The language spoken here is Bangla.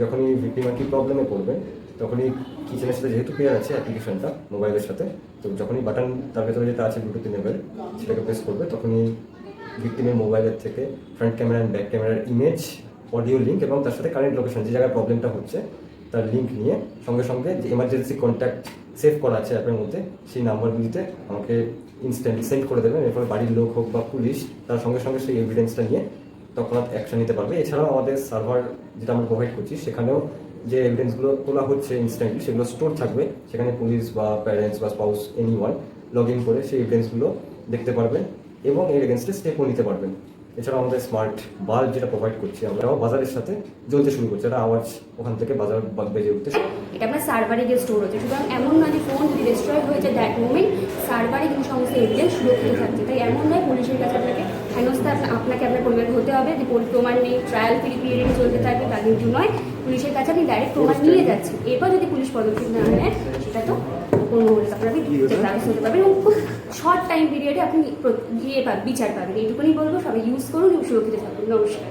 যখনই আর কি প্রবলেমে পড়বে, তখনই কিচেনের সাথে যেহেতু পেয়ার আছে অ্যাপ্লিকেশনটা মোবাইলের সাথে, তো যখনই বাটন তার ভেতরে যেটা আছে ব্লুটুথ ইনেবল সেটাকে প্রেস করবে, তখনই ভিক্টিমের মোবাইলের থেকে ফ্রন্ট ক্যামেরা অ্যান্ড ব্যাক ক্যামেরার ইমেজ অডিও লিঙ্ক এবং তার সাথে কারেন্ট লোকেশন যে জায়গায় প্রবলেমটা হচ্ছে, তার লিঙ্ক নিয়ে সঙ্গে সঙ্গে যে এমার্জেন্সি কন্ট্যাক্ট সেভ করা আছে অ্যাপের মধ্যে, সেই নাম্বারগুলিতে আমাকে ইনস্ট্যান্ট সেন্ড করে দেবেন। এরপর বাড়ির লোক হোক বা পুলিশ, তার সঙ্গে সঙ্গে সেই এভিডেন্সটা নিয়ে তৎক্ষণাৎ অ্যাকশন নিতে পারবে। এছাড়াও আমাদের সার্ভার যেটা আমরা প্রোভাইড করছি, সেখানেও যে এভিডেন্সগুলো তোলা হচ্ছে ইনস্ট্যান্টলি সেগুলো স্টোর থাকবে। সেখানে পুলিশ বা প্যারেন্টস বা spouse any one log in করে সেই এভিডেন্সগুলো দেখতে পারবেন এবং এর এগেনস্টে স্টেপও নিতে পারবেন। এছাড়াও আমাদের স্মার্ট বাল্ব যেটা প্রোভাইড করছি আমরাও বাজারের সাথে জ্বলতে শুরু করছি। একটা আওয়াজ ওখান থেকে বাজার বেজে উঠতে এটা আপনার সার্ভারে গিয়ে স্টোর হচ্ছে। সুতরাং এমন নয় যে ফোন যদি ডিস্ট্রয় হয়ে যায় দ্যাট মোমেন্ট সার্ভারে কিন্তু সমস্ত এভিডেন্স সুরক্ষিত থাকছে। তাই এমন নয়, পুলিশের কাছে আপনাকে আপনাকে আপনার হবে যে প্রমাণ নেই ট্রায়াল ফ্রি পিরিয়ডে চলতে থাকবে তাদের কিন্তু নয়। পুলিশের কাছে আমি ডাইরেক্ট প্রমাণ নিয়ে যাচ্ছি। এরপর যদি পুলিশ পদক্ষেপ না নেয় সেটা তো কোনো তারপরে আপনি দ্বারস্থ হতে পারবেন এবং খুব শর্ট টাইম পিরিয়ডে আপনি ইয়ে পাবেন বিচার পাবেন। এইটুকুনি বলব সবাই ইউজ করুন এবং সুরক্ষিত থাকুন। নমস্কার।